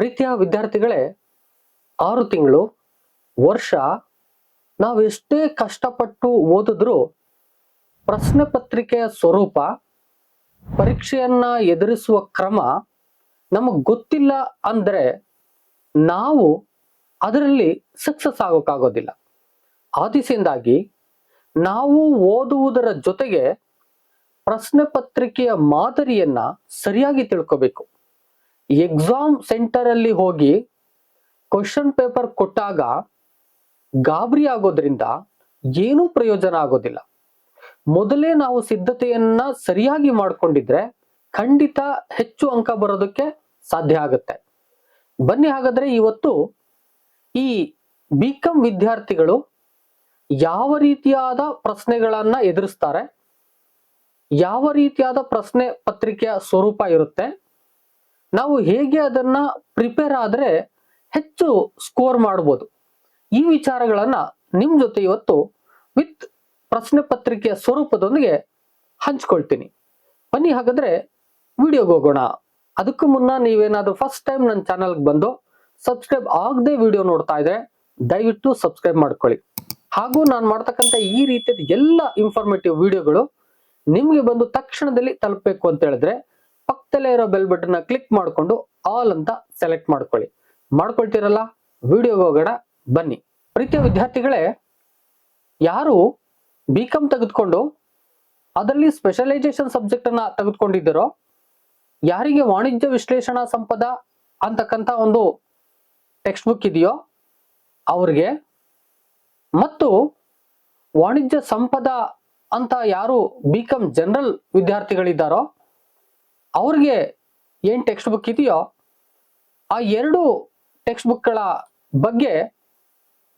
ಪ್ರೀತಿಯ ವಿದ್ಯಾರ್ಥಿಗಳೇ, ಆರು ತಿಂಗಳು, ವರ್ಷ ನಾವು ಎಷ್ಟೇ ಕಷ್ಟಪಟ್ಟು ಓದಿದ್ರು ಪ್ರಶ್ನೆ ಪತ್ರಿಕೆಯ ಸ್ವರೂಪ, ಪರೀಕ್ಷೆಯನ್ನ ಎದುರಿಸುವ ಕ್ರಮ ನಮಗೆ ಗೊತ್ತಿಲ್ಲ ಅಂದ್ರೆ ನಾವು ಅದರಲ್ಲಿ ಸಕ್ಸಸ್ ಆಗೋಕ್ಕಾಗೋದಿಲ್ಲ ಆದಿಸಿಂದಾಗಿ ನಾವು ಓದುವುದರ ಜೊತೆಗೆ ಪ್ರಶ್ನೆ ಪತ್ರಿಕೆಯ ಮಾದರಿಯನ್ನ ಸರಿಯಾಗಿ ತಿಳ್ಕೋಬೇಕು. ಎಕ್ಸಾಮ್ ಸೆಂಟರ್ ಅಲ್ಲಿ ಹೋಗಿ ಕ್ವಶನ್ ಪೇಪರ್ ಕೊಟ್ಟಾಗ ಗಾಬರಿ ಆಗೋದ್ರಿಂದ ಏನೂ ಪ್ರಯೋಜನ ಆಗೋದಿಲ್ಲ. ಮೊದಲೇ ನಾವು ಸಿದ್ಧತೆಯನ್ನ ಸರಿಯಾಗಿ ಮಾಡ್ಕೊಂಡಿದ್ರೆ ಖಂಡಿತ ಹೆಚ್ಚು ಅಂಕ ಬರೋದಕ್ಕೆ ಸಾಧ್ಯ ಆಗುತ್ತೆ. ಬನ್ನಿ ಹಾಗಾದ್ರೆ ಇವತ್ತು ಈ ಬಿಕಮ್ ವಿದ್ಯಾರ್ಥಿಗಳು ಯಾವ ರೀತಿಯಾದ ಪ್ರಶ್ನೆಗಳನ್ನ ಎದುರಿಸ್ತಾರೆ? ಯಾವ ರೀತಿಯಾದ ಪ್ರಶ್ನೆ ಪತ್ರಿಕೆಯ ಸ್ವರೂಪ ಇರುತ್ತೆ? ನಾವು ಹೇಗೆ ಅದನ್ನ ಪ್ರಿಪೇರ್ ಆದ್ರೆ ಹೆಚ್ಚು ಸ್ಕೋರ್ ಮಾಡ್ಬೋದು? ಈ ವಿಚಾರಗಳನ್ನ ನಿಮ್ ಜೊತೆ ಇವತ್ತು ವಿತ್ ಪ್ರಶ್ನೆ ಪತ್ರಿಕೆಯ ಸ್ವರೂಪದೊಂದಿಗೆ ಹಂಚ್ಕೊಳ್ತೀನಿ. ಬನ್ನಿ ಹಾಗಾದ್ರೆ ವಿಡಿಯೋಗೆ ಹೋಗೋಣ. ಅದಕ್ಕೂ ಮುನ್ನ ನೀವೇನಾದ್ರೂ ಫಸ್ಟ್ ಟೈಮ್ ನನ್ನ ಚಾನಲ್ಗೆ ಬಂದು ಸಬ್ಸ್ಕ್ರೈಬ್ ಆಗದೆ ವಿಡಿಯೋ ನೋಡ್ತಾ ಇದ್ರೆ ದಯವಿಟ್ಟು ಸಬ್ಸ್ಕ್ರೈಬ್ ಮಾಡ್ಕೊಳ್ಳಿ. ಹಾಗೂ ನಾನು ಮಾಡ್ತಕ್ಕಂಥ ಈ ರೀತಿಯ ಎಲ್ಲ ಇನ್ಫಾರ್ಮೇಟಿವ್ ವಿಡಿಯೋಗಳು ನಿಮಗೆ ಬಂದು ತಕ್ಷಣದಲ್ಲಿ ತಲುಪಬೇಕು ಅಂತ ಹೇಳಿದ್ರೆ ಪಕ್ಕದಲ್ಲೇ ಇರೋ ಬೆಲ್ ಬಟನ್ ಕ್ಲಿಕ್ ಮಾಡಿಕೊಂಡು ಆಲ್ ಅಂತ ಸೆಲೆಕ್ಟ್ ಮಾಡ್ಕೊಳ್ಳಿ. ಮಾಡ್ಕೊಳ್ತೀರಲ್ಲ? ವಿಡಿಯೋಗೆ ಹೋಗೋಣ, ಬನ್ನಿ. ಪ್ರೀತಿಯ ವಿದ್ಯಾರ್ಥಿಗಳೇ, ಯಾರು ಬಿ ಕಾಮ್ ತೆಗೆದುಕೊಂಡು ಅದರಲ್ಲಿ ಸ್ಪೆಷಲೈಸೇಷನ್ ಸಬ್ಜೆಕ್ಟ್ ಅನ್ನ ತೆಗೆದುಕೊಂಡಿದ್ದೀರೋ, ಯಾರಿಗೆ ವಾಣಿಜ್ಯ ವಿಶ್ಲೇಷಣಾ ಸಂಪದ ಅಂತಕ್ಕಂಥ ಒಂದು ಟೆಕ್ಸ್ಟ್ ಬುಕ್ ಇದೆಯೋ, ಅವ್ರಿಗೆ ಮತ್ತು ವಾಣಿಜ್ಯ ಸಂಪದ ಅಂತ ಯಾರು ಬಿ ಕಾಮ್ ಜನರಲ್ ವಿದ್ಯಾರ್ಥಿಗಳಿದ್ದಾರೋ ಅವ್ರಿಗೆ ಏನ್ ಟೆಕ್ಸ್ಟ್ ಬುಕ್ ಇದೆಯೋ ಆ ಎರಡು ಟೆಕ್ಸ್ಟ್ ಬುಕ್ಗಳ ಬಗ್ಗೆ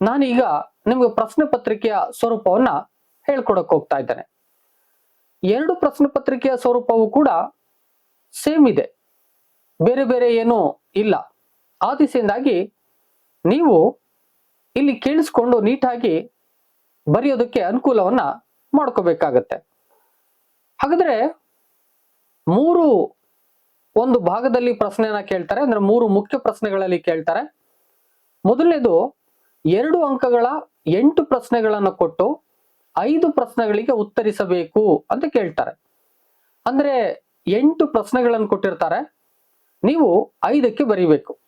ನಾನೀಗ ನಿಮಗೆ ಪ್ರಶ್ನೆ ಪತ್ರಿಕೆಯ ಸ್ವರೂಪವನ್ನ ಹೇಳ್ಕೊಡಕ್ ಹೋಗ್ತಾ ಇದ್ದೇನೆ. ಎರಡು ಪ್ರಶ್ನೆ ಪತ್ರಿಕೆಯ ಸ್ವರೂಪವು ಕೂಡ ಸೇಮ್ ಇದೆ. ಬೇರೆ ಬೇರೆ ಏನೂ ಇಲ್ಲ. ಆ ದಿಸೆಯಿಂದಾಗಿ ನೀವು ಇಲ್ಲಿ ಕೇಳಿಸ್ಕೊಂಡು ನೀಟಾಗಿ ಬರೆಯೋದಕ್ಕೆ ಅನುಕೂಲವನ್ನ ಮಾಡ್ಕೋಬೇಕಾಗತ್ತೆ. ಹಾಗಾದ್ರೆ ಮೂರು ಒಂದು ಭಾಗದಲ್ಲಿ ಪ್ರಶ್ನೆಯನ್ನ ಕೇಳ್ತಾರೆ, ಅಂದ್ರೆ ಮೂರು ಮುಖ್ಯ ಪ್ರಶ್ನೆಗಳಲ್ಲಿ ಕೇಳ್ತಾರೆ. ಮೊದಲನೇದು, ಎರಡು ಅಂಕಗಳ ಎಂಟು ಪ್ರಶ್ನೆಗಳನ್ನ ಕೊಟ್ಟು ಐದು ಪ್ರಶ್ನೆಗಳಿಗೆ ಉತ್ತರಿಸಬೇಕು ಅಂತ ಕೇಳ್ತಾರೆ. ಅಂದ್ರೆ ಎಂಟು ಪ್ರಶ್ನೆಗಳನ್ನು ಕೊಟ್ಟಿರ್ತಾರೆ, ನೀವು ಐದಕ್ಕೆ ಬರಿಬೇಕು.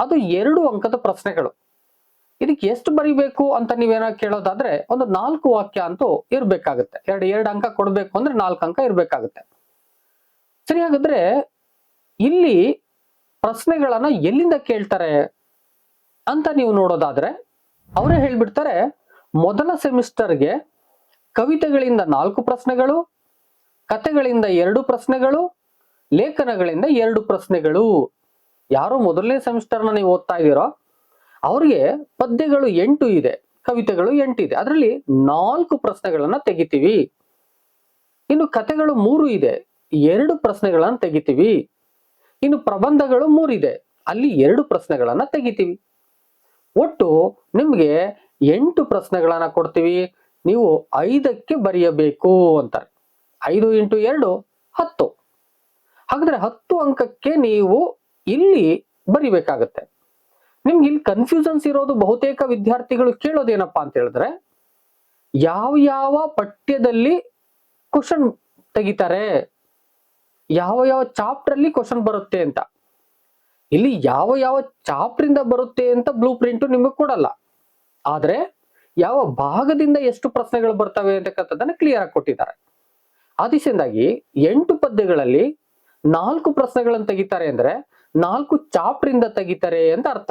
ಅದು ಎರಡು ಅಂಕದ ಪ್ರಶ್ನೆಗಳು. ಇದಕ್ಕೆ ಎಷ್ಟು ಬರಿಬೇಕು ಅಂತ ನೀವೇನೋ ಕೇಳೋದಾದ್ರೆ, ಒಂದು ನಾಲ್ಕು ವಾಕ್ಯ ಅಂತೂ ಇರಬೇಕಾಗುತ್ತೆ. ಎರಡು ಎರಡು ಅಂಕ ಕೊಡಬೇಕು ಅಂದ್ರೆ ನಾಲ್ಕು ಅಂಕ ಇರ್ಬೇಕಾಗುತ್ತೆ. ಸರಿ ಹಾಗಾದ್ರೆ ಇಲ್ಲಿ ಪ್ರಶ್ನೆಗಳನ್ನ ಎಲ್ಲಿಂದ ಕೇಳ್ತಾರೆ ಅಂತ ನೀವು ನೋಡೋದಾದ್ರೆ ಅವರೇ ಹೇಳ್ಬಿಡ್ತಾರೆ, ಮೊದಲ ಸೆಮಿಸ್ಟರ್ಗೆ ಕವಿತೆಗಳಿಂದ ನಾಲ್ಕು ಪ್ರಶ್ನೆಗಳು ಕತೆಗಳಿಂದ ಎರಡು ಪ್ರಶ್ನೆಗಳು, ಲೇಖನಗಳಿಂದ ಎರಡು ಪ್ರಶ್ನೆಗಳು. ಯಾರು ಮೊದಲನೇ ಸೆಮಿಸ್ಟರ್ನ ನೀವು ಓದ್ತಾ ಇದ್ದೀರೋ ಅವ್ರಿಗೆ ಪದ್ಯಗಳು ಎಂಟು ಇದೆ, ಕವಿತೆಗಳು ಎಂಟು ಇದೆ. ಅದರಲ್ಲಿ ನಾಲ್ಕು ಪ್ರಶ್ನೆಗಳನ್ನ ತೆಗಿತೀವಿ. ಇನ್ನು ಕತೆಗಳು ಮೂರು ಇದೆ ಎರಡು ಪ್ರಶ್ನೆಗಳನ್ನ ತೆಗಿತೀವಿ. ಇನ್ನು ಪ್ರಬಂಧಗಳು ಮೂರಿದೆ. ಅಲ್ಲಿ ಎರಡು ಪ್ರಶ್ನೆಗಳನ್ನ ತೆಗಿತೀವಿ. ಒಟ್ಟು ನಿಮ್ಗೆ ಎಂಟು ಪ್ರಶ್ನೆಗಳನ್ನ ಕೊಡ್ತೀವಿ. ನೀವು ಐದಕ್ಕೆ ಬರೆಯಬೇಕು ಅಂತಾರೆ. ಐದು ಇಂಟು ಎರಡು, ಹತ್ತು. ಹಾಗಾದ್ರೆ ಹತ್ತು ಅಂಕಕ್ಕೆ ನೀವು ಇಲ್ಲಿ ಬರಿಬೇಕಾಗತ್ತೆ. ನಿಮ್ಗೆ ಇಲ್ಲಿ ಕನ್ಫ್ಯೂಷನ್ಸ್ ಇರೋದು ಬಹುತೇಕ ವಿದ್ಯಾರ್ಥಿಗಳು ಕೇಳೋದೇನಪ್ಪ ಅಂತ ಹೇಳಿದ್ರೆ ಯಾವ ಯಾವ ಪಠ್ಯದಲ್ಲಿ ಕ್ವಶನ್ ತೆಗಿತಾರೆ? ಯಾವ ಯಾವ ಚಾಪ್ಟರ್ ಅಲ್ಲಿ ಕ್ವಶನ್ ಬರುತ್ತೆ ಅಂತ. ಇಲ್ಲಿ ಯಾವ ಯಾವ ಚಾಪ್ಟರ್ ಇಂದ ಬರುತ್ತೆ ಅಂತ ಬ್ಲೂ ಪ್ರಿಂಟ್ ನಿಮಗೆ ಕೊಡಲ್ಲ. ಆದ್ರೆ ಯಾವ ಭಾಗದಿಂದ ಎಷ್ಟು ಪ್ರಶ್ನೆಗಳು ಬರ್ತವೆ ಅಂತಕ್ಕಂಥದ್ದನ್ನ ಕ್ಲಿಯರ್ ಆಗಿ ಕೊಟ್ಟಿದ್ದಾರೆ. ಆ ದಿಸೆಯಿಂದಾಗಿ ಎಂಟು ಪದ್ಯಗಳಲ್ಲಿ ನಾಲ್ಕು ಪ್ರಶ್ನೆಗಳನ್ನು ತೆಗಿತಾರೆ ಅಂದ್ರೆ ನಾಲ್ಕು ಚಾಪ್ಟರ್ ಇಂದ ತೆಗಿತಾರೆ ಅಂತ ಅರ್ಥ.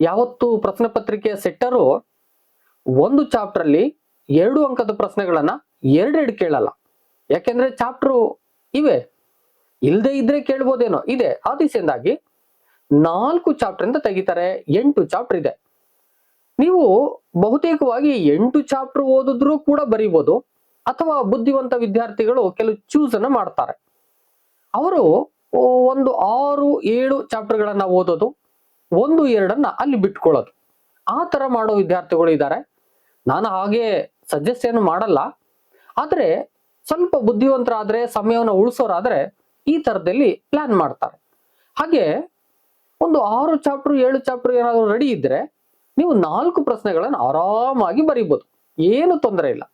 ಯಾವತ್ತು ಪ್ರಶ್ನೆ ಪತ್ರಿಕೆಯ ಸೆಟ್ಟರು ಒಂದು ಚಾಪ್ಟರ್ ಅಲ್ಲಿ ಎರಡು ಅಂಕದ ಪ್ರಶ್ನೆಗಳನ್ನ ಎರಡೆರಡು ಕೇಳಲ್ಲ. ಯಾಕೆಂದ್ರೆ ಚಾಪ್ಟರ್ ಇವೆ. ಇಲ್ದೇ ಇದ್ರೆ ಕೇಳ್ಬೋದೇನೋ? ಇದೆ. ಆ ದಿಸೆಯಿಂದಾಗಿ ನಾಲ್ಕು ಚಾಪ್ಟರ್ ಅಂತ ತೆಗಿತಾರೆ, ಎಂಟು ಚಾಪ್ಟರ್ ಇದೆ. ನೀವು ಬಹುತೇಕವಾಗಿ ಎಂಟು ಚಾಪ್ಟರ್ ಓದಿದ್ರೂ ಕೂಡ ಬರೀಬಹುದು ಅಥವಾ ಬುದ್ಧಿವಂತ ವಿದ್ಯಾರ್ಥಿಗಳು ಕೆಲವು ಚೂಸ್ ಅನ್ನ ಮಾಡ್ತಾರೆ. ಅವರು ಒಂದು ಆರು, ಏಳು ಚಾಪ್ಟರ್ಗಳನ್ನ ಓದೋದು, ಒಂದು, ಎರಡನ್ನ ಅಲ್ಲಿ ಬಿಟ್ಕೊಳ್ಳೋದು. ಆ ತರ ಮಾಡೋ ವಿದ್ಯಾರ್ಥಿಗಳು ಇದ್ದಾರೆ. ನಾನು ಹಾಗೆ ಸಜೆಸ್ಟ್ ಏನು ಮಾಡಲ್ಲ. ಆದ್ರೆ ಸ್ವಲ್ಪ ಬುದ್ಧಿವಂತರಾದ್ರೆ, ಸಮಯವನ್ನು ಉಳಿಸೋರಾದ್ರೆ ಈ ತರದಲ್ಲಿ ಪ್ಲಾನ್ ಮಾಡ್ತಾರೆ. ಹಾಗೆ ಒಂದು ಆರು ಚಾಪ್ಟರ್ ಏಳು ಚಾಪ್ಟರ್ ಏನಾದರೂ ರೆಡಿ ಇದ್ದರೆ ನೀವು ನಾಲ್ಕು ಪ್ರಶ್ನೆಗಳನ್ನು ಆರಾಮಾಗಿ ಬರೀಬಹುದು ಏನು ತೊಂದರೆ ಇಲ್ಲ.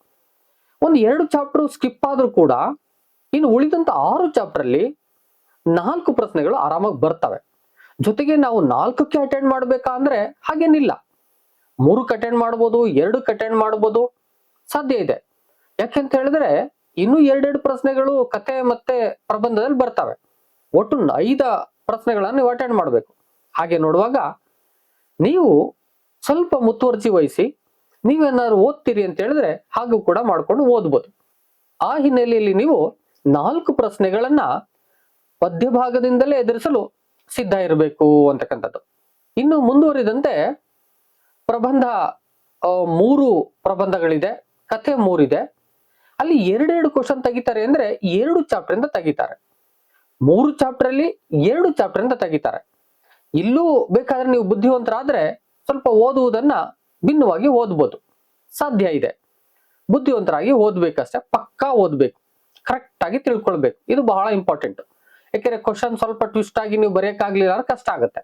ಒಂದು ಎರಡು ಚಾಪ್ಟರ್ ಸ್ಕಿಪ್ ಆದರೂ ಕೂಡ ಇನ್ನು ಉಳಿದಂಥ ಆರು ಚಾಪ್ಟರ್ ಅಲ್ಲಿ ನಾಲ್ಕು ಪ್ರಶ್ನೆಗಳು ಆರಾಮಾಗಿ ಬರ್ತವೆ. ಜೊತೆಗೆ ನಾವು ನಾಲ್ಕಕ್ಕೆ ಅಟೆಂಡ್ ಮಾಡಬೇಕಾ ಅಂದ್ರೆ ಹಾಗೇನಿಲ್ಲ. ಮೂರಕ್ಕೆ ಅಟೆಂಡ್ ಮಾಡ್ಬೋದು ಎರಡಕ್ಕೆ ಅಟೆಂಡ್ ಮಾಡ್ಬೋದು, ಸಾಧ್ಯ ಇದೆ. ಯಾಕೆಂತ ಹೇಳಿದ್ರೆ ಇನ್ನು ಎರಡೆರಡು ಪ್ರಶ್ನೆಗಳು ಕತೆ ಮತ್ತೆ ಪ್ರಬಂಧದಲ್ಲಿ ಬರ್ತವೆ. ಒಟ್ಟು ಐದ ಪ್ರಶ್ನೆಗಳನ್ನು ನೀವು ಅಟೆಂಡ್ ಮಾಡಬೇಕು. ಹಾಗೆ ನೋಡುವಾಗ ನೀವು ಸ್ವಲ್ಪ ಮುತುವರ್ಜಿ ವಹಿಸಿ ನೀವೇನಾದ್ರು ಓದ್ತೀರಿ ಅಂತ ಹೇಳಿದ್ರೆ ಹಾಗೂ ಕೂಡ ಮಾಡ್ಕೊಂಡು ಓದ್ಬೋದು. ಆ ಹಿನ್ನೆಲೆಯಲ್ಲಿ ನೀವು ನಾಲ್ಕು ಪ್ರಶ್ನೆಗಳನ್ನ ಪದ್ಯ ಭಾಗದಿಂದಲೇ ಎದುರಿಸಲು ಸಿದ್ಧ ಇರಬೇಕು ಅಂತಕ್ಕಂಥದ್ದು. ಇನ್ನು ಮುಂದುವರಿದಂತೆ ಪ್ರಬಂಧ ಮೂರು ಪ್ರಬಂಧಗಳಿದೆ, ಕಥೆ ಮೂರಿದೆ. ಅಲ್ಲಿ ಎರಡೆರಡು ಕ್ವಶನ್ ತೆಗಿತಾರೆ ಅಂದ್ರೆ ಎರಡು ಚಾಪ್ಟರ್ ಇಂದ ತೆಗಿತಾರೆ. ಮೂರು ಚಾಪ್ಟರ್ ಅಲ್ಲಿ ಎರಡು ಚಾಪ್ಟರ್ ಇಂದ ತೆಗಿತಾರೆ. ಇಲ್ಲೂ ಬೇಕಾದ್ರೆ ನೀವು ಬುದ್ಧಿವಂತರಾದ್ರೆ ಸ್ವಲ್ಪ ಓದುವುದನ್ನ ಭಿನ್ನವಾಗಿ ಓದ್ಬೋದು. ಸಾಧ್ಯ ಇದೆ. ಬುದ್ಧಿವಂತರಾಗಿ ಓದ್ಬೇಕಷ್ಟೇ, ಪಕ್ಕಾ ಓದ್ಬೇಕು. ಕರೆಕ್ಟ್ ಆಗಿ ತಿಳ್ಕೊಳ್ಬೇಕು. ಇದು ಬಹಳ ಇಂಪಾರ್ಟೆಂಟ್ ಯಾಕೆಂದ್ರೆ ಕ್ವಶನ್ ಸ್ವಲ್ಪ ಟ್ವಿಸ್ಟ್ ಆಗಿ ನೀವು ಬರೆಯಕ್ಕಾಗ್ಲಿಲ್ಲ ಅಂದ್ರೆ ಕಷ್ಟ ಆಗುತ್ತೆ.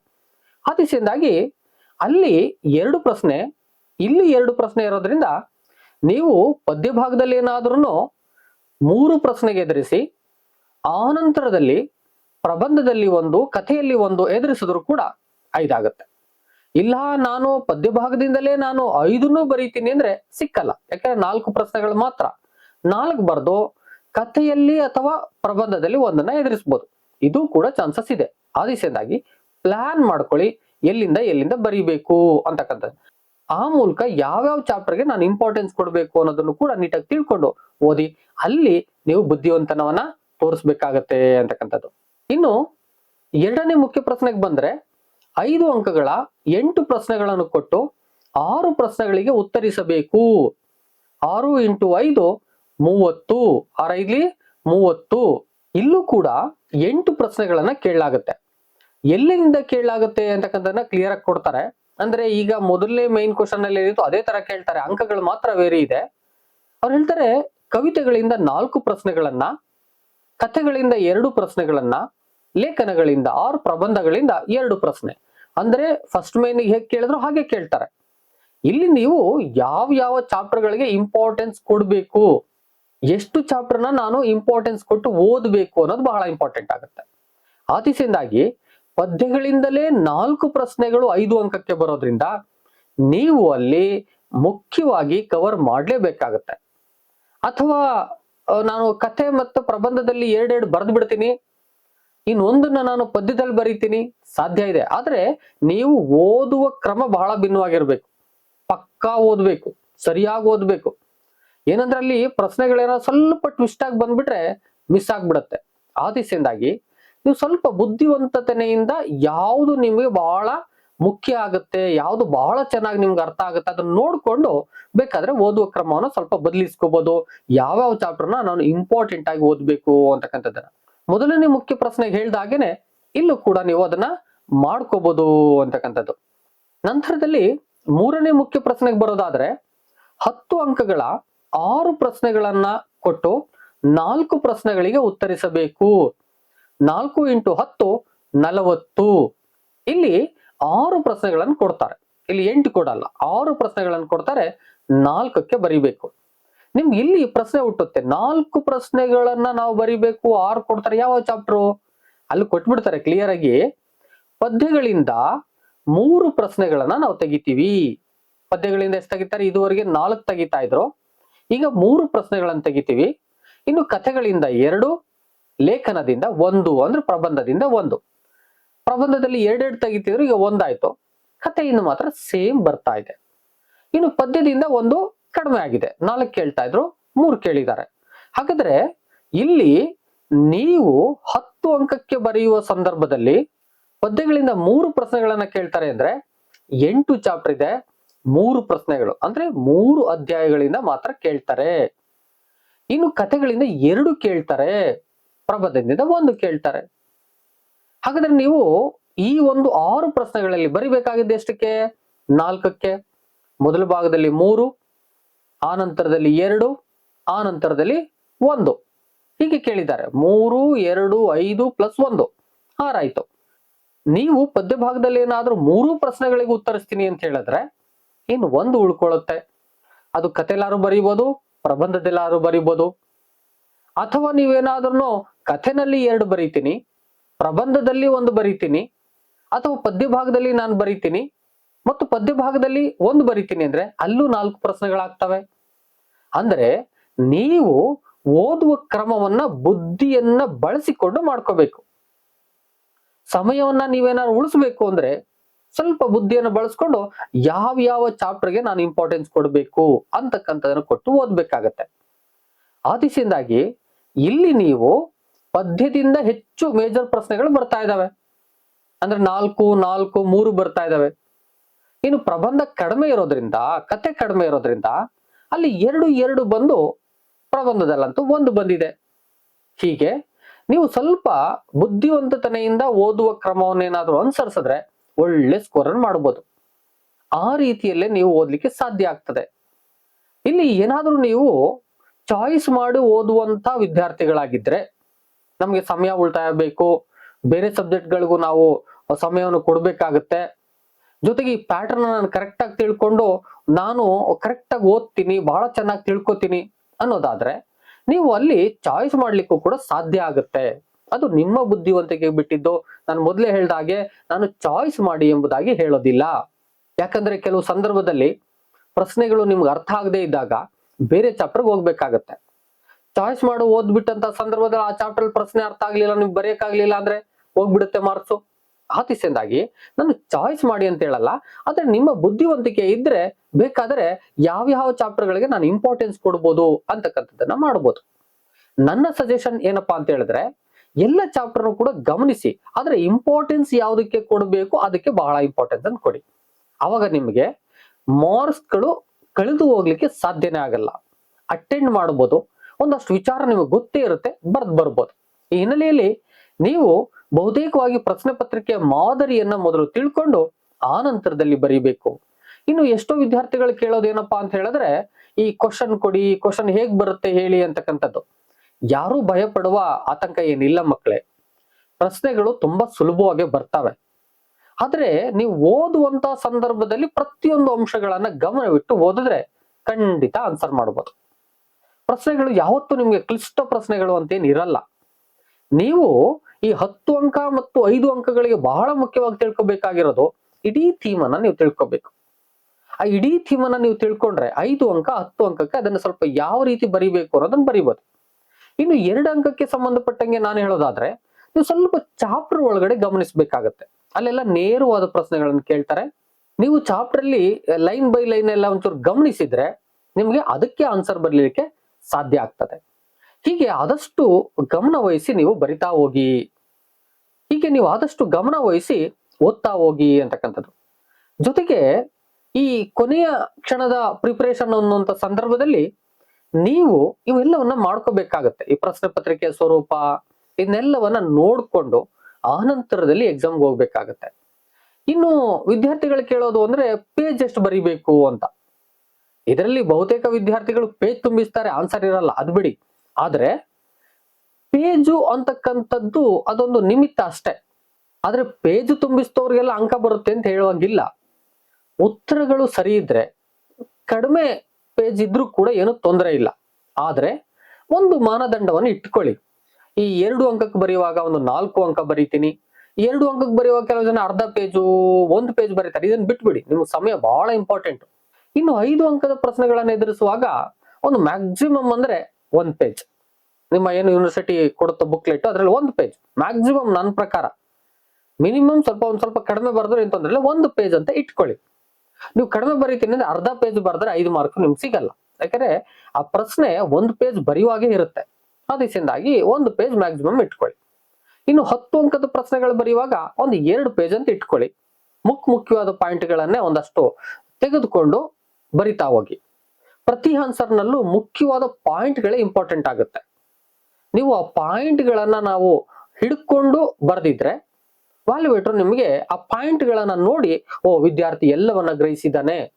ಆ ಅಲ್ಲಿ ಎರಡು ಪ್ರಶ್ನೆ, ಇಲ್ಲಿ ಎರಡು ಪ್ರಶ್ನೆ ಇರೋದ್ರಿಂದ ನೀವು ಪದ್ಯ ಭಾಗದಲ್ಲಿ ಏನಾದ್ರೂ ಮೂರು ಪ್ರಶ್ನೆಗೆ ಎದುರಿಸಿ, ಆನಂತರದಲ್ಲಿ ಪ್ರಬಂಧದಲ್ಲಿ ಒಂದು, ಕಥೆಯಲ್ಲಿ ಒಂದು ಎದುರಿಸಿದ್ರು ಕೂಡ ಐದಾಗತ್ತೆ. ಇಲ್ಲ, ನಾನು ಪದ್ಯ ಭಾಗದಿಂದಲೇ ನಾನು ಐದನ್ನು ಬರೀತೀನಿ ಅಂದ್ರೆ ಸಿಕ್ಕಲ್ಲ. ಯಾಕಂದ್ರೆ ನಾಲ್ಕು ಪ್ರಶ್ನೆಗಳು ಮಾತ್ರ. ನಾಲ್ಕು ಬರ್ದು ಕಥೆಯಲ್ಲಿ ಅಥವಾ ಪ್ರಬಂಧದಲ್ಲಿ ಒಂದನ್ನ ಎದುರಿಸ್ಬೋದು. ಇದು ಕೂಡ ಚಾನ್ಸಸ್ ಇದೆ. ಆ ದಿಶೆಯಿಂದಾಗಿ ಪ್ಲಾನ್ ಮಾಡ್ಕೊಳ್ಳಿ, ಎಲ್ಲಿಂದ ಎಲ್ಲಿಂದ ಬರಿಬೇಕು ಅಂತಕ್ಕಂಥದ್ದು. ಆ ಮೂಲಕ ಯಾವ್ಯಾವ ಚಾಪ್ಟರ್ಗೆ ನಾನು ಇಂಪಾರ್ಟೆನ್ಸ್ ಕೊಡಬೇಕು ಅನ್ನೋದನ್ನು ಕೂಡ ನೀಟಾಗಿ ತಿಳ್ಕೊಂಡು ಓದಿ, ಅಲ್ಲಿ ನೀವು ಬುದ್ಧಿವಂತನವನ್ನ ತೋರಿಸ್ಬೇಕಾಗತ್ತೆ ಅಂತಕ್ಕಂಥದ್ದು. ಇನ್ನು ಎರಡನೇ ಮುಖ್ಯ ಪ್ರಶ್ನೆಗೆ ಬಂದ್ರೆ, ಐದು ಅಂಕಗಳ ಎಂಟು ಪ್ರಶ್ನೆಗಳನ್ನು ಕೊಟ್ಟು ಆರು ಪ್ರಶ್ನೆಗಳಿಗೆ ಉತ್ತರಿಸಬೇಕು. ಆರು ಇಂಟು ಐದು, ಮೂವತ್ತು. ಆರೈದ್ಲಿ ಮೂವತ್ತು. ಇಲ್ಲೂ ಕೂಡ ಎಂಟು ಪ್ರಶ್ನೆಗಳನ್ನ ಕೇಳಲಾಗುತ್ತೆ. ಎಲ್ಲಿಂದ ಕೇಳಲಾಗುತ್ತೆ ಅಂತಕ್ಕಂಥದ್ದನ್ನ ಕ್ಲಿಯರ್ ಆಗಿ ಕೊಡ್ತಾರೆ. ಅಂದ್ರೆ ಈಗ ಮೊದಲನೇ ಮೈನ್ ಕ್ವಶನ್ ಅಲ್ಲಿ ಏನಿತ್ತು ಅದೇ ತರ ಕೇಳ್ತಾರೆ. ಅಂಕಗಳು ಮಾತ್ರ ಬೇರೆ ಇದೆ. ಅವ್ರು ಹೇಳ್ತಾರೆ, ಕವಿತೆಗಳಿಂದ ನಾಲ್ಕು ಪ್ರಶ್ನೆಗಳನ್ನ, ಕಥೆಗಳಿಂದ ಎರಡು ಪ್ರಶ್ನೆಗಳನ್ನ, ಲೇಖನಗಳಿಂದ ಆರು ಪ್ರಬಂಧಗಳಿಂದ ಎರಡು ಪ್ರಶ್ನೆ. ಅಂದ್ರೆ ಫಸ್ಟ್ ಮೈನ್ ಹೇಗೆ ಕೇಳಿದ್ರು ಹಾಗೆ ಕೇಳ್ತಾರೆ. ಇಲ್ಲಿ ನೀವು ಯಾವ ಯಾವ ಚಾಪ್ಟರ್ಗಳಿಗೆ ಇಂಪಾರ್ಟೆನ್ಸ್ ಕೊಡಬೇಕು, ಎಷ್ಟು ಚಾಪ್ಟರ್ನ ನಾನು ಇಂಪಾರ್ಟೆನ್ಸ್ ಕೊಟ್ಟು ಓದಬೇಕು ಅನ್ನೋದು ಬಹಳ ಇಂಪಾರ್ಟೆಂಟ್ ಆಗುತ್ತೆ. ಆ ದಿಸೆಯಿಂದಾಗಿ ಪದ್ಯಗಳಿಂದಲೇ ನಾಲ್ಕು ಪ್ರಶ್ನೆಗಳು ಐದು ಅಂಕಕ್ಕೆ ಬರೋದ್ರಿಂದ ನೀವು ಅಲ್ಲಿ ಮುಖ್ಯವಾಗಿ ಕವರ್ ಮಾಡಲೇಬೇಕಾಗತ್ತೆ. ಅಥವಾ ನಾನು ಕಥೆ ಮತ್ತು ಪ್ರಬಂಧದಲ್ಲಿ ಎರಡೆರಡು ಬರೆದು ಬಿಡ್ತೀನಿ, ಇನ್ನೊಂದನ್ನ ನಾನು ಪದ್ಯದಲ್ಲಿ ಬರೀತೀನಿ, ಸಾಧ್ಯ ಇದೆ. ಆದ್ರೆ ನೀವು ಓದುವ ಕ್ರಮ ಬಹಳ ಭಿನ್ನವಾಗಿರ್ಬೇಕು. ಪಕ್ಕಾ ಓದ್ಬೇಕು, ಸರಿಯಾಗಿ ಓದ್ಬೇಕು. ಏನಂದ್ರೆ ಅಲ್ಲಿ ಪ್ರಶ್ನೆಗಳೇನೋ ಸ್ವಲ್ಪ ಟ್ವಿಸ್ಟ್ ಆಗಿ ಬಂದ್ಬಿಟ್ರೆ ಮಿಸ್ ಆಗ್ಬಿಡತ್ತೆ. ಆ ದಿಸೆಯಿಂದಾಗಿ ನೀವು ಸ್ವಲ್ಪ ಬುದ್ಧಿವಂತತನೆಯಿಂದ ಯಾವುದು ನಿಮಗೆ ಬಹಳ ಮುಖ್ಯ ಆಗುತ್ತೆ, ಯಾವುದು ಬಹಳ ಚೆನ್ನಾಗಿ ನಿಮ್ಗೆ ಅರ್ಥ ಆಗುತ್ತೆ ಅದನ್ನ ನೋಡ್ಕೊಂಡು ಬೇಕಾದ್ರೆ ಓದುವ ಕ್ರಮವನ್ನು ಸ್ವಲ್ಪ ಬದಲಿಸ್ಕೋಬಹುದು ಯಾವ್ಯಾವ ಚಾಪ್ಟರ್ನ ನಾನು ಇಂಪಾರ್ಟೆಂಟ್ ಆಗಿ ಓದ್ಬೇಕು ಅಂತಕ್ಕಂಥದ್ದನ್ನ. ಮೊದಲನೇ ಮುಖ್ಯ ಪ್ರಶ್ನೆಗೆ ಹೇಳ್ದಾಗೇನೆ ಇಲ್ಲೂ ಕೂಡ ನೀವು ಅದನ್ನ ಮಾಡ್ಕೋಬಹುದು ಅಂತಕ್ಕಂಥದ್ದು. ನಂತರದಲ್ಲಿ ಮೂರನೇ ಮುಖ್ಯ ಪ್ರಶ್ನೆಗೆ ಬರೋದಾದ್ರೆ ಹತ್ತು ಅಂಕಗಳ ಆರು ಪ್ರಶ್ನೆಗಳನ್ನ ಕೊಟ್ಟು ನಾಲ್ಕು ಪ್ರಶ್ನೆಗಳಿಗೆ ಉತ್ತರಿಸಬೇಕು. ನಾಲ್ಕು ಇಂಟು ಹತ್ತು, ನಲವತ್ತು. ಇಲ್ಲಿ ಆರು ಪ್ರಶ್ನೆಗಳನ್ನು ಕೊಡ್ತಾರೆ. ಇಲ್ಲಿ ಎಂಟು ಕೊಡಲ್ಲ, ಆರು ಪ್ರಶ್ನೆಗಳನ್ನು ಕೊಡ್ತಾರೆ, ನಾಲ್ಕಕ್ಕೆ ಬರಿಬೇಕು. ನಿಮ್ಗೆ ಇಲ್ಲಿ ಪ್ರಶ್ನೆ ಹುಟ್ಟುತ್ತೆ. ನಾಲ್ಕು ಪ್ರಶ್ನೆಗಳನ್ನ ನಾವು ಬರಿಬೇಕು, ಆರು ಕೊಡ್ತಾರೆ, ಯಾವ ಚಾಪ್ಟರ್? ಅಲ್ಲಿ ಕೊಟ್ಬಿಡ್ತಾರೆ ಕ್ಲಿಯರ್ ಆಗಿ. ಪದ್ಯಗಳಿಂದ ಮೂರು ಪ್ರಶ್ನೆಗಳನ್ನ ನಾವು ತೆಗಿತೀವಿ. ಪದ್ಯಗಳಿಂದ ಎಷ್ಟು ತೆಗಿತಾರೆ? ಇದುವರೆಗೆ ನಾಲ್ಕು ತೆಗಿತಾ ಇದ್ರು. ಈಗ ಮೂರು ಪ್ರಶ್ನೆಗಳನ್ನ ತೆಗಿತೀವಿ. ಇನ್ನು ಕಥೆಗಳಿಂದ ಎರಡು ಲೇಖನದಿಂದ ಒಂದು ಅಂದ್ರೆ ಪ್ರಬಂಧದಿಂದ ಒಂದು. ಪ್ರಬಂಧದಲ್ಲಿ ಎರಡೆರಡು ತೆಗಿತಿದ್ರು, ಈಗ ಒಂದಾಯ್ತು. ಇನ್ನು ಮಾತ್ರ ಸೇಮ್ ಬರ್ತಾ ಇದೆ. ಇನ್ನು ಪದ್ಯದಿಂದ ಒಂದು ಕಡಿಮೆ ಆಗಿದೆ. ನಾಲ್ಕು ಕೇಳ್ತಾ ಇದ್ರು, ಮೂರು ಕೇಳಿದ್ದಾರೆ. ಹಾಗಾದ್ರೆ ಇಲ್ಲಿ ನೀವು ಹತ್ತು ಅಂಕಕ್ಕೆ ಬರೆಯುವ ಸಂದರ್ಭದಲ್ಲಿ ಪದ್ಯಗಳಿಂದ ಮೂರು ಪ್ರಶ್ನೆಗಳನ್ನ ಕೇಳ್ತಾರೆ ಅಂದ್ರೆ ಎಂಟು ಚಾಪ್ಟರ್ ಇದೆ, ಮೂರು ಪ್ರಶ್ನೆಗಳು. ಅಂದ್ರೆ ಮೂರು ಅಧ್ಯಾಯಗಳಿಂದ ಮಾತ್ರ ಕೇಳ್ತಾರೆ. ಇನ್ನು ಕಥೆಗಳಿಂದ ಎರಡು ಕೇಳ್ತಾರೆ. ಪ್ರಬಂಧದಿಂದ ಒಂದು ಕೇಳ್ತಾರೆ. ಹಾಗಾದ್ರೆ ನೀವು ಈ ಒಂದು ಆರು ಪ್ರಶ್ನೆಗಳಲ್ಲಿ ಬರಿಬೇಕಾಗಿದ್ದು ಎಷ್ಟಕ್ಕೆ? ನಾಲ್ಕಕ್ಕೆ. ಮೊದಲ ಭಾಗದಲ್ಲಿ ಮೂರು, ಆ ನಂತರದಲ್ಲಿ ಎರಡು, ಆ ನಂತರದಲ್ಲಿ ಒಂದು. ಹೀಗೆ ಕೇಳಿದ್ದಾರೆ. ಮೂರು, ಎರಡು, ಐದು ಪ್ಲಸ್ ಒಂದು. ಆರಾಯ್ತು. ನೀವು ಪದ್ಯ ಭಾಗದಲ್ಲಿ ಏನಾದ್ರೂ ಮೂರು ಪ್ರಶ್ನೆಗಳಿಗೆ ಉತ್ತರಿಸ್ತೀನಿ ಅಂತ ಹೇಳಿದ್ರೆ ಇನ್ನು ಒಂದು ಉಳ್ಕೊಳ್ಳುತ್ತೆ. ಅದು ಕಥೆಲಾರು ಬರೀಬೋದು, ಪ್ರಬಂಧದಲ್ಲಾರು ಬರೀಬೋದು. ಅಥವಾ ನೀವೇನಾದ್ರೂ ಕಥೆನಲ್ಲಿ ಎರಡು ಬರೀತೀನಿ, ಪ್ರಬಂಧದಲ್ಲಿ ಒಂದು ಬರೀತೀನಿ, ಅಥವಾ ಪದ್ಯ ಭಾಗದಲ್ಲಿ ನಾನು ಬರೀತೀನಿ, ಮತ್ತು ಪದ್ಯ ಭಾಗದಲ್ಲಿ ಒಂದು ಬರೀತೀನಿ ಅಂದ್ರೆ ಅಲ್ಲೂ ನಾಲ್ಕು ಪ್ರಶ್ನೆಗಳಾಗ್ತವೆ. ಅಂದ್ರೆ ನೀವು ಓದುವ ಕ್ರಮವನ್ನ, ಬುದ್ಧಿಯನ್ನ ಬಳಸಿಕೊಂಡು ಮಾಡ್ಕೋಬೇಕು. ಸಮಯವನ್ನ ನೀವೇನಾದ್ರು ಉಳಿಸ್ಬೇಕು ಅಂದ್ರೆ ಸ್ವಲ್ಪ ಬುದ್ಧಿಯನ್ನು ಬಳಸ್ಕೊಂಡು ಯಾವ ಯಾವ ಚಾಪ್ಟರ್ಗೆ ನಾನು ಇಂಪಾರ್ಟೆನ್ಸ್ ಕೊಡಬೇಕು ಅಂತಕ್ಕಂಥದನ್ನು ಕೊಟ್ಟು ಓದ್ಬೇಕಾಗತ್ತೆ. ಆ ದಿಶೆಯಿಂದಾಗಿ ಇಲ್ಲಿ ನೀವು ಪದ್ಯದಿಂದ ಹೆಚ್ಚು ಮೇಜರ್ ಪ್ರಶ್ನೆಗಳು ಬರ್ತಾ ಇದಾವೆ. ಅಂದ್ರೆ ನಾಲ್ಕು ನಾಲ್ಕು, ಮೂರು ಬರ್ತಾ ಇದಾವೆ. ಇನ್ನು ಪ್ರಬಂಧ ಕಡಿಮೆ ಇರೋದ್ರಿಂದ, ಕತೆ ಕಡಿಮೆ ಇರೋದ್ರಿಂದ ಅಲ್ಲಿ ಎರಡು ಎರಡು ಬಂದು ಪ್ರಬಂಧದಲ್ಲಂತೂ ಒಂದು ಬಂದಿದೆ. ಹೀಗೆ ನೀವು ಸ್ವಲ್ಪ ಬುದ್ಧಿವಂತತನೆಯಿಂದ ಓದುವ ಕ್ರಮವನ್ನೇನಾದ್ರೂ ಅನುಸರಿಸಿದ್ರೆ ಒಳ್ಳೆ ಸ್ಕೋರ್ ಅನ್ನು ಮಾಡಬಹುದು ಆ ರೀತಿಯಲ್ಲೇ ನೀವು ಓದ್ಲಿಕ್ಕೆ ಸಾಧ್ಯ ಆಗ್ತದೆ. ಇಲ್ಲಿ ಏನಾದರೂ ನೀವು ಚಾಯ್ಸ್ ಮಾಡಿ ಓದುವಂತ ವಿದ್ಯಾರ್ಥಿಗಳಾಗಿದ್ರೆ ನಮಗೆ ಸಮಯ ಉಳಿತಾಯ ಬೇಕು ಬೇರೆ ಸಬ್ಜೆಕ್ಟ್ಗಳಿಗೂ ನಾವು ಸಮಯವನ್ನು ಕೊಡ್ಬೇಕಾಗತ್ತೆ. ಜೊತೆಗೆ ಈ ಪ್ಯಾಟರ್ನ್ ನಾನು ಕರೆಕ್ಟ್ ಆಗಿ ತಿಳ್ಕೊಂಡು ನಾನು ಕರೆಕ್ಟ್ ಆಗಿ ಓದ್ತೀನಿ, ಬಹಳ ಚೆನ್ನಾಗಿ ತಿಳ್ಕೊತೀನಿ ಅನ್ನೋದಾದ್ರೆ ನೀವು ಅಲ್ಲಿ ಚಾಯ್ಸ್ ಮಾಡ್ಲಿಕ್ಕೂ ಕೂಡ ಸಾಧ್ಯ ಆಗುತ್ತೆ. ಅದು ನಿಮ್ಮ ಬುದ್ಧಿವಂತಿಕೆ ಬಿಟ್ಟಿದ್ದು. ನಾನು ಮೊದಲೇ ಹೇಳ್ದ ಹಾಗೆ ನಾನು ಚಾಯ್ಸ್ ಮಾಡಿ ಎಂಬುದಾಗಿ ಹೇಳೋದಿಲ್ಲ. ಯಾಕಂದ್ರೆ ಕೆಲವು ಸಂದರ್ಭದಲ್ಲಿ ಪ್ರಶ್ನೆಗಳು ನಿಮ್ಗೆ ಅರ್ಥ ಆಗದೆ ಇದ್ದಾಗ ಬೇರೆ ಚಾಪ್ಟರ್ಗೆ ಹೋಗ್ಬೇಕಾಗತ್ತೆ. ಚಾಯ್ಸ್ ಮಾಡು ಓದ್ಬಿಟ್ಟಂತ ಸಂದರ್ಭದಲ್ಲಿ ಆ ಚಾಪ್ಟರ್ ಪ್ರಶ್ನೆ ಅರ್ಥ ಆಗ್ಲಿಲ್ಲ, ನಿಮ್ಗೆ ಬರೆಯಕ್ಕಾಗ್ಲಿಲ್ಲ ಅಂದ್ರೆ ಹೋಗ್ಬಿಡುತ್ತೆ ಮಾರ್ಕ್ಸು. ಆತಿಸಿಂದಾಗಿ ನಾನು ಚಾಯ್ಸ್ ಮಾಡಿ ಅಂತ ಹೇಳಲ್ಲ, ಆದ್ರೆ ನಿಮ್ಮ ಬುದ್ಧಿವಂತಿಕೆ ಇದ್ರೆ ಬೇಕಾದ್ರೆ ಯಾವ ಯಾವ ಚಾಪ್ಟರ್ಗಳಿಗೆ ನಾನು ಇಂಪಾರ್ಟೆನ್ಸ್ ಕೊಡ್ಬೋದು ಅಂತಕ್ಕಂಥದ್ದನ್ನ ಮಾಡ್ಬೋದು. ನನ್ನ ಸಜೆಷನ್ ಏನಪ್ಪಾ ಅಂತ ಹೇಳಿದ್ರೆ, ಎಲ್ಲ ಚಾಪ್ಟರ್ನು ಕೂಡ ಗಮನಿಸಿ, ಆದ್ರೆ ಇಂಪಾರ್ಟೆನ್ಸ್ ಯಾವುದಕ್ಕೆ ಕೊಡಬೇಕು ಅದಕ್ಕೆ ಬಹಳ ಇಂಪಾರ್ಟೆನ್ಸ್ ಅಂತ ಕೊಡಿ. ಅವಾಗ ನಿಮಗೆ ಮಾರ್ಕ್ಸ್ಗಳು ಕಳೆದು ಹೋಗ್ಲಿಕ್ಕೆ ಸಾಧ್ಯನೇ ಆಗಲ್ಲ. ಅಟೆಂಡ್ ಮಾಡ್ಬೋದು ಒಂದಷ್ಟು ವಿಚಾರ ನಿಮಗೆ ಗೊತ್ತೇ ಇರುತ್ತೆ, ಬರ್ದು ಬರ್ಬೋದು. ಈ ಹಿನ್ನೆಲೆಯಲ್ಲಿ ನೀವು ಬಹುತೇಕವಾಗಿ ಪ್ರಶ್ನೆ ಪತ್ರಿಕೆಯ ಮಾದರಿಯನ್ನ ಮೊದಲು ತಿಳ್ಕೊಂಡು ಆ ನಂತರದಲ್ಲಿ ಬರೀಬೇಕು. ಇನ್ನು ಎಷ್ಟೋ ವಿದ್ಯಾರ್ಥಿಗಳು ಕೇಳೋದೇನಪ್ಪಾ ಅಂತ ಹೇಳಿದ್ರೆ, ಈ ಕ್ವಶನ್ ಕೊಡಿ ಕ್ವಶನ್ ಹೇಗ್ ಬರುತ್ತೆ ಹೇಳಿ ಅಂತಕ್ಕಂಥದ್ದು. ಯಾರು ಭಯ ಪಡುವ ಆತಂಕ ಏನಿಲ್ಲ ಮಕ್ಕಳೇ ಪ್ರಶ್ನೆಗಳು ತುಂಬಾ ಸುಲಭವಾಗಿ ಬರ್ತವೆ. ಆದ್ರೆ ನೀವು ಓದುವಂತ ಸಂದರ್ಭದಲ್ಲಿ ಪ್ರತಿಯೊಂದು ಅಂಶಗಳನ್ನ ಗಮನವಿಟ್ಟು ಓದಿದ್ರೆ ಖಂಡಿತ ಆನ್ಸರ್ ಮಾಡಬಹುದು ಪ್ರಶ್ನೆಗಳು ಯಾವತ್ತೂ ನಿಮ್ಗೆ ಕ್ಲಿಷ್ಟ ಪ್ರಶ್ನೆಗಳು ಅಂತೇನಿರಲ್ಲ ನೀವು ಈ ಹತ್ತು ಅಂಕ ಮತ್ತು ಐದು ಅಂಕಗಳಿಗೆ ಬಹಳ ಮುಖ್ಯವಾಗಿ ತಿಳ್ಕೊಬೇಕಾಗಿರೋದು ಇಡೀ ಥೀಮ್ ಅನ್ನ ನೀವು ತಿಳ್ಕೊಬೇಕು. ಆ ಇಡೀ ಥೀಮ್ ಅನ್ನ ನೀವು ತಿಳ್ಕೊಂಡ್ರೆ ಐದು ಅಂಕ, ಹತ್ತು ಅಂಕಕ್ಕೆ ಅದನ್ನ ಸ್ವಲ್ಪ ಯಾವ ರೀತಿ ಬರಿಬೇಕು ಅನ್ನೋದನ್ನ ಬರಿಬೋದು. ಇನ್ನು ಎರಡು ಅಂಕಕ್ಕೆ ಸಂಬಂಧಪಟ್ಟಂಗೆ ನಾನು ಹೇಳೋದಾದ್ರೆ, ನೀವು ಸ್ವಲ್ಪ ಚಾಪ್ಟರ್ ಒಳಗಡೆ ಗಮನಿಸಬೇಕಾಗತ್ತೆ. ಅಲ್ಲೆಲ್ಲ ನೇರವಾದ ಪ್ರಶ್ನೆಗಳನ್ನು ಕೇಳ್ತಾರೆ. ನೀವು ಚಾಪ್ಟರ್ ಅಲ್ಲಿ ಲೈನ್ ಬೈ ಲೈನ್ ಎಲ್ಲ ಒಂಚೂರು ಗಮನಿಸಿದ್ರೆ ನಿಮ್ಗೆ ಅದಕ್ಕೆ ಆನ್ಸರ್ ಬರ್ಲಿಕ್ಕೆ ಸಾಧ್ಯ ಆಗ್ತದೆ. ಹೀಗೆ ಆದಷ್ಟು ಗಮನ ವಹಿಸಿ ನೀವು ಬರಿತಾ ಹೋಗಿ. ಹೀಗೆ ನೀವು ಆದಷ್ಟು ಗಮನ ವಹಿಸಿ ಓದ್ತಾ ಹೋಗಿ ಅಂತಕ್ಕಂಥದ್ದು. ಜೊತೆಗೆ ಈ ಕೊನೆಯ ಕ್ಷಣದ ಪ್ರಿಪರೇಷನ್ ಅನ್ನುವಂಥ ಸಂದರ್ಭದಲ್ಲಿ ನೀವು ಇವೆಲ್ಲವನ್ನ ಮಾಡ್ಕೋಬೇಕಾಗತ್ತೆ. ಈ ಪ್ರಶ್ನೆ ಪತ್ರಿಕೆಯ ಸ್ವರೂಪ ಇದನ್ನೆಲ್ಲವನ್ನ ನೋಡ್ಕೊಂಡು ಆನಂತರದಲ್ಲಿ ಎಕ್ಸಾಮ್ಗೆ ಹೋಗ್ಬೇಕಾಗತ್ತೆ. ಇನ್ನು ವಿದ್ಯಾರ್ಥಿಗಳು ಕೇಳೋದು ಅಂದ್ರೆ ಪೇಜ್ ಎಷ್ಟು ಬರಿಬೇಕು ಅಂತ. ಇದರಲ್ಲಿ ಬಹುತೇಕ ವಿದ್ಯಾರ್ಥಿಗಳು ಪೇಜ್ ತುಂಬಿಸ್ತಾರೆ ಆನ್ಸರ್ ಇರಲ್ಲ, ಅದು ಬಿಡಿ. ಆದ್ರೆ ಪೇಜು ಅಂತಕ್ಕಂಥದ್ದು ಅದೊಂದು ನಿಮಿತ್ತ ಅಷ್ಟೇ. ಆದ್ರೆ ಪೇಜು ತುಂಬಿಸಿದವ್ರಿಗೆಲ್ಲ ಅಂಕ ಬರುತ್ತೆ ಅಂತ ಹೇಳುವಂಗಿಲ್ಲ. ಉತ್ತರಗಳು ಸರಿ ಇದ್ರೆ ಕಡಿಮೆ ಪೇಜ್ ಇದ್ರೂ ಕೂಡ ಏನು ತೊಂದರೆ ಇಲ್ಲ. ಆದ್ರೆ ಒಂದು ಮಾನದಂಡವನ್ನು ಇಟ್ಕೊಳ್ಳಿ. ಈ ಎರಡು ಅಂಕಕ್ಕೆ ಬರೆಯುವಾಗ ಒಂದು ನಾಲ್ಕು ಅಂಕ ಬರೀತೀನಿ. ಎರಡು ಅಂಕಕ್ಕೆ ಬರೆಯುವಾಗ ಕೆಲವು ಜನ ಅರ್ಧ ಪೇಜು, ಒಂದು ಪೇಜ್ ಬರೀತಾರೆ. ಇದನ್ನ ಬಿಟ್ಬಿಡಿ. ನಿಮ್ಗೆ ಸಮಯ ಬಹಳ ಇಂಪಾರ್ಟೆಂಟ್ ಇನ್ನು ಐದು ಅಂಕದ ಪ್ರಶ್ನೆಗಳನ್ನ ಎದುರಿಸುವಾಗ ಒಂದು ಮ್ಯಾಕ್ಸಿಮಮ್ ಅಂದ್ರೆ ಒಂದ್ ಪೇಜ್ ನಿಮ್ಮ ಏನು ಯೂನಿವರ್ಸಿಟಿ ಕೊಡುತ್ತ ಬುಕ್ಲೆಟ್ ಅದ್ರಲ್ಲಿ ಒಂದು ಪೇಜ್ ಮ್ಯಾಕ್ಸಿಮಮ್ ನನ್ನ ಪ್ರಕಾರ. ಮಿನಿಮಮ್ ಸ್ವಲ್ಪ ಒಂದ್ ಸ್ವಲ್ಪ ಕಡಿಮೆ ಬರೆದ್ರೆ ಅಂತ ಅಂದ್ರೆ ಒಂದು ಪೇಜ್ ಅಂತ ಇಟ್ಕೊಳ್ಳಿ. ನೀವು ಕಡಿಮೆ ಬರೀತೀನಿ ಅಂದ್ರೆ ಅರ್ಧ ಪೇಜ್ ಬರೆದ್ರೆ ಐದು ಮಾರ್ಕ್ ನಿಮ್ಗೆ ಸಿಗಲ್ಲ. ಯಾಕಂದ್ರೆ ಆ ಪ್ರಶ್ನೆ ಒಂದು ಪೇಜ್ ಬರೆಯುವಾಗೆ ಇರುತ್ತೆ. ಆ ದಿಸೆಯಿಂದಾಗಿ ಒಂದು ಪೇಜ್ ಮ್ಯಾಕ್ಸಿಮಮ್ ಇಟ್ಕೊಳ್ಳಿ. ಇನ್ನು ಹತ್ತು ಅಂಕದ ಪ್ರಶ್ನೆಗಳು ಬರೆಯುವಾಗ ಒಂದು ಎರಡು ಪೇಜ್ ಅಂತ ಇಟ್ಕೊಳ್ಳಿ. ಮುಖ್ಯ ಮುಖ್ಯವಾದ ಪಾಯಿಂಟ್ಗಳನ್ನೇ ಒಂದಷ್ಟು ತೆಗೆದುಕೊಂಡು ಬರಿತಾ ಹೋಗಿ. ಪ್ರತಿ ಆನ್ಸರ್ನಲ್ಲೂ ಮುಖ್ಯವಾದ ಪಾಯಿಂಟ್ಗಳೇ ಇಂಪಾರ್ಟೆಂಟ್ ಆಗುತ್ತೆ. ನೀವು ಆ ಪಾಯಿಂಟ್ಗಳನ್ನ ನಾವು ಹಿಡ್ಕೊಂಡು ಬರೆದಿದ್ರೆ ವಾಲ್ಯುವೇಟರ್ ನಿಮಗೆ ಆ ಪಾಯಿಂಟ್ಗಳನ್ನ ನೋಡಿ, ಓ, ವಿದ್ಯಾರ್ಥಿ ಎಲ್ಲವನ್ನ ಗ್ರಹಿಸಿದ್ದಾನೆ,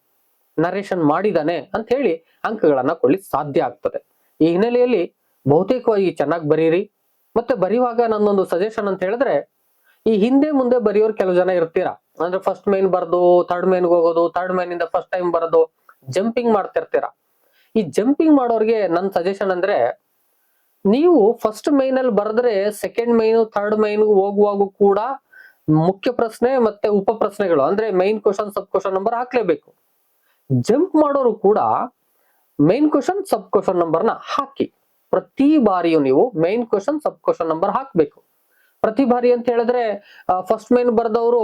ನರೇಷನ್ ಮಾಡಿದಾನೆ ಅಂತ ಹೇಳಿ ಅಂಕಗಳನ್ನ ಕೊಡ್ಲಿಕ್ಕೆ ಸಾಧ್ಯ ಆಗ್ತದೆ. ಈ ಹಿನ್ನೆಲೆಯಲ್ಲಿ ಬಹುತೇಕವಾಗಿ ಚೆನ್ನಾಗಿ ಬರೀರಿ. ಮತ್ತೆ ಬರೆಯುವಾಗ ನನ್ನೊಂದು ಸಜೆಷನ್ ಅಂತ ಹೇಳಿದ್ರೆ, ಈ ಹಿಂದೆ ಮುಂದೆ ಬರೆಯೋರು ಕೆಲವು ಜನ ಇರ್ತೀರಾ? ಅಂದ್ರೆ ಫಸ್ಟ್ ಮೇನ್ ಬರ್ದು ಥರ್ಡ್ ಮೇನ್ಗೆ ಹೋಗೋದು ಥರ್ಡ್ ಮೇನಿಂದ ಫಸ್ಟ್ ಟೈಮ್ ಬರೋದು ಜಂಪಿಂಗ್ ಮಾಡ್ತಿರ್ತೀರಾ? ಈ ಜಂಪಿಂಗ್ ಮಾಡೋರಿಗೆ ನನ್ನ ಸಜೆಷನ್ ಅಂದ್ರೆ, ನೀವು ಫಸ್ಟ್ ಮೈನ್ ಅಲ್ಲಿ ಬರೆದ್ರೆ ಸೆಕೆಂಡ್ ಮೈನ್ ಥರ್ಡ್ ಮೈನ್ ಹೋಗುವಾಗ ಕೂಡ ಮುಖ್ಯ ಪ್ರಶ್ನೆ ಮತ್ತೆ ಉಪ ಪ್ರಶ್ನೆಗಳು, ಅಂದ್ರೆ main question sub question number ಹಾಕ್ಲೇಬೇಕು. Jump ಮಾಡೋರು ಕೂಡ ಮೈನ್ ಕ್ವಶನ್ ಸಬ್ ಕ್ವಶನ್ ನಂಬರ್ನ ಹಾಕಿ. ಪ್ರತಿ ಬಾರಿಯೂ ನೀವು main question sub question number ಹಾಕ್ಬೇಕು. ಪ್ರತಿ ಬಾರಿ ಅಂತ ಹೇಳಿದ್ರೆ ಫಸ್ಟ್ ಮೈನ್ ಬರೆದವರು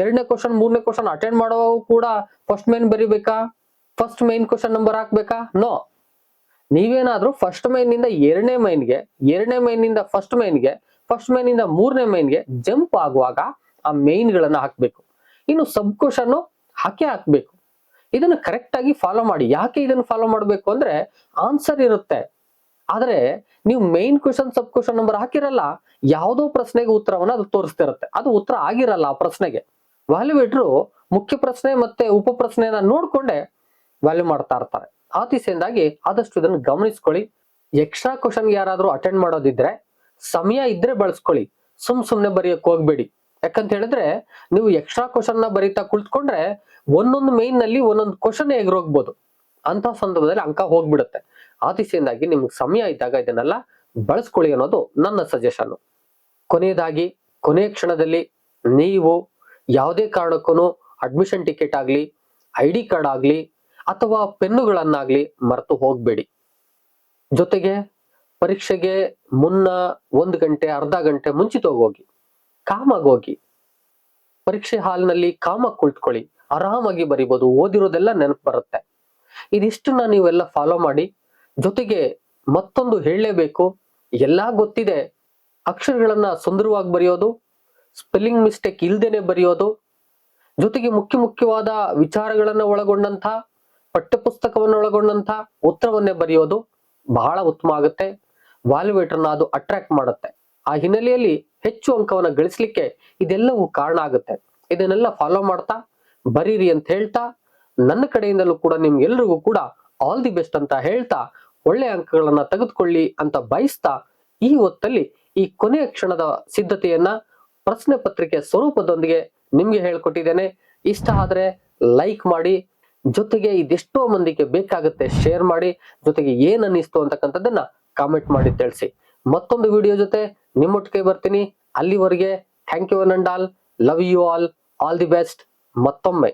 ಎರಡನೇ ಕ್ವಶನ್ ಮೂರನೇ ಕ್ವಶನ್ ಅಟೆಂಡ್ ಮಾಡೋ ಕೂಡ ಫಸ್ಟ್ ಮೈನ್ ಬರಿಬೇಕಾ? ಫಸ್ಟ್ ಮೈನ್ ಕ್ವಶನ್ ನಂಬರ್ ಹಾಕ್ಬೇಕಾ? ನೋ ನೀವೇನಾದ್ರೂ ಫಸ್ಟ್ ಮೈನ್ನಿಂದ ಎರಡನೇ ಮೈನ್ಗೆ ಎರಡನೇ ಮೈನ್ನಿಂದ ಫಸ್ಟ್ ಮೈನ್ಗೆ ಫಸ್ಟ್ ಮೈನ್ ಇಂದ ಮೂರನೇ ಮೈನ್ಗೆ ಜಂಪ್ ಆಗುವಾಗ ಆ ಮೈನ್ ಗಳನ್ನ ಹಾಕ್ಬೇಕು. ಇನ್ನು ಸಬ್ ಕ್ವಶನ್ ಹಾಕೇ ಹಾಕ್ಬೇಕು. ಇದನ್ನ ಕರೆಕ್ಟ್ ಆಗಿ ಫಾಲೋ ಮಾಡಿ. ಯಾಕೆ ಇದನ್ನ ಫಾಲೋ ಮಾಡಬೇಕು ಅಂದ್ರೆ ಆನ್ಸರ್ ಇರುತ್ತೆ. ಆದ್ರೆ ನೀವು main question sub question number ಹಾಕಿರಲ್ಲ, ಯಾವುದೋ ಪ್ರಶ್ನೆಗೆ ಉತ್ತರವನ್ನ ಅದು ತೋರಿಸ್ತಿರುತ್ತೆ. ಅದು ಉತ್ತರ ಆಗಿರಲ್ಲ ಆ ಪ್ರಶ್ನೆಗೆ. ವ್ಯಾಲ್ಯೂವೇಟ್ರು ಮುಖ್ಯ ಪ್ರಶ್ನೆ ಮತ್ತೆ ಉಪ ಪ್ರಶ್ನೆಯನ್ನ ನೋಡ್ಕೊಂಡೆ ವ್ಯಾಲ್ಯೂ ಮಾಡ್ತಾ ಇರ್ತಾರೆ. ಆ ಆದಷ್ಟು ಇದನ್ನು ಗಮನಿಸ್ಕೊಳ್ಳಿ. ಎಕ್ಸ್ಟ್ರಾ ಕ್ವಶನ್ ಯಾರಾದರೂ ಅಟೆಂಡ್ ಮಾಡೋದಿದ್ರೆ, ಸಮಯ ಇದ್ರೆ ಬಳಸ್ಕೊಳ್ಳಿ. ಸುಮ್ ಸುಮ್ನೆ ಬರೆಯಕ್ಕೆ ಹೋಗ್ಬೇಡಿ. ಯಾಕಂತ ಹೇಳಿದ್ರೆ, ನೀವು ಎಕ್ಸ್ಟ್ರಾ ಕ್ವಶನ್ನ ಬರೀತಾ ಕುಳಿತುಕೊಂಡ್ರೆ, ಒಂದೊಂದು ಮೇನ್ನಲ್ಲಿ ಒಂದೊಂದು ಕ್ವಶನ್ ಎಗ್ರೋಗ್ಬೋದು. ಅಂತ ಸಂದರ್ಭದಲ್ಲಿ ಅಂಕ ಹೋಗ್ಬಿಡುತ್ತೆ. ಆ ದಿಸೆಯಿಂದಾಗಿ ನಿಮ್ಗೆ ಸಮಯ ಇದ್ದಾಗ ಇದನ್ನೆಲ್ಲ ಬಳಸ್ಕೊಳ್ಳಿ ಅನ್ನೋದು ನನ್ನ ಸಜೆಷನ್ ಕೊನೆಯದಾಗಿ, ಕೊನೆಯ ಕ್ಷಣದಲ್ಲಿ ನೀವು ಯಾವುದೇ ಕಾರಣಕ್ಕೂ ಅಡ್ಮಿಷನ್ ಟಿಕೆಟ್ ಆಗಲಿ ಐ ಡಿ ಕಾರ್ಡ್ ಆಗ್ಲಿ ಅಥವಾ ಪೆನ್ನುಗಳನ್ನಾಗ್ಲಿ ಮರೆತು ಹೋಗ್ಬೇಡಿ. ಜೊತೆಗೆ ಪರೀಕ್ಷೆಗೆ ಮುನ್ನ ಒಂದು ಗಂಟೆ, ಅರ್ಧ ಗಂಟೆ ಮುಂಚಿತವಾಗಿ ಹೋಗಿ, ಕಾಮಾಗಿ ಹೋಗಿ. ಪರೀಕ್ಷೆ ಹಾಲ್ನಲ್ಲಿ ಕಾಮಾಗಿ ಕುಳಿತುಕೊಳ್ಳಿ, ಆರಾಮಾಗಿ ಬರಿಬೋದು, ಓದಿರೋದೆಲ್ಲ ನೆನಪು ಬರುತ್ತೆ. ಇದಿಷ್ಟನ್ನ ನೀವೆಲ್ಲ ಫಾಲೋ ಮಾಡಿ, ಜೊತೆಗೆ ಮತ್ತೊಂದು ಹೇಳಲೇಬೇಕು, ಎಲ್ಲಾ ಗೊತ್ತಿದೆ. ಅಕ್ಷರಗಳನ್ನ ಸುಂದರವಾಗಿ ಬರೆಯೋದು ಸ್ಪೆಲ್ಲಿಂಗ್ ಮಿಸ್ಟೇಕ್ ಇಲ್ದೇನೆ ಬರೆಯೋದು, ಜೊತೆಗೆ ಮುಖ್ಯ ಮುಖ್ಯವಾದ ವಿಚಾರಗಳನ್ನ ಒಳಗೊಂಡಂತ ಪಠ್ಯಪುಸ್ತಕವನ್ನು ಒಳಗೊಂಡಂತ ಉತ್ತರವನ್ನೇ ಬರೆಯೋದು ಬಹಳ ಉತ್ತಮ ಆಗುತ್ತೆ. ವಾಲ್ಯುವೇಟರ್ನ ಅದು ಅಟ್ರಾಕ್ಟ್ ಮಾಡುತ್ತೆ. ಆ ಹಿನ್ನೆಲೆಯಲ್ಲಿ ಹೆಚ್ಚು ಅಂಕವನ್ನ ಗಳಿಸಲಿಕ್ಕೆ ಇದೆಲ್ಲವೂ ಕಾರಣ ಆಗುತ್ತೆ. ಇದನ್ನೆಲ್ಲ ಫಾಲೋ ಮಾಡ್ತಾ, ಬರೀರಿ ಅಂತ ಹೇಳ್ತಾ, ನನ್ನ ಕಡೆಯಿಂದಲೂ ಕೂಡ ನಿಮ್ಗೆಲ್ರಿಗೂ ಕೂಡ ಆಲ್ ದಿ ಬೆಸ್ಟ್ ಅಂತ ಹೇಳ್ತಾ, ಒಳ್ಳೆ ಅಂಕಗಳನ್ನ ತೆಗೆದುಕೊಳ್ಳಿ ಅಂತ ಬಯಸ್ತಾ, ಈ ಹೊತ್ತಲ್ಲಿ ಈ ಕೊನೆಯ ಕ್ಷಣದ ಸಿದ್ಧತೆಯನ್ನ ಪ್ರಶ್ನೆ ಪತ್ರಿಕೆ ಸ್ವರೂಪದೊಂದಿಗೆ ನಿಮ್ಗೆ ಹೇಳ್ಕೊಟ್ಟಿದ್ದೇನೆ. ಇಷ್ಟ ಆದ್ರೆ ಲೈಕ್ ಮಾಡಿ ಜೊತೆಗೆ ಇದೆಷ್ಟೋ ಮಂದಿಗೆ ಬೇಕಾಗುತ್ತೆ ಶೇರ್ ಮಾಡಿ, ಜೊತೆಗೆ ಏನ್ ಅನ್ನಿಸ್ತು ಅಂತಕ್ಕಂಥದ್ದನ್ನ ಕಾಮೆಂಟ್ ಮಾಡಿ ತಿಳಿಸಿ. ಮತ್ತೊಂದು ವಿಡಿಯೋ ಜೊತೆ ನಿಮ್ಮೊಟ್ಟಿಗೆ ಬರ್ತೀನಿ. ಅಲ್ಲಿವರೆಗೆ thank you all love you all all the best ಮತ್ತೊಮ್ಮೆ.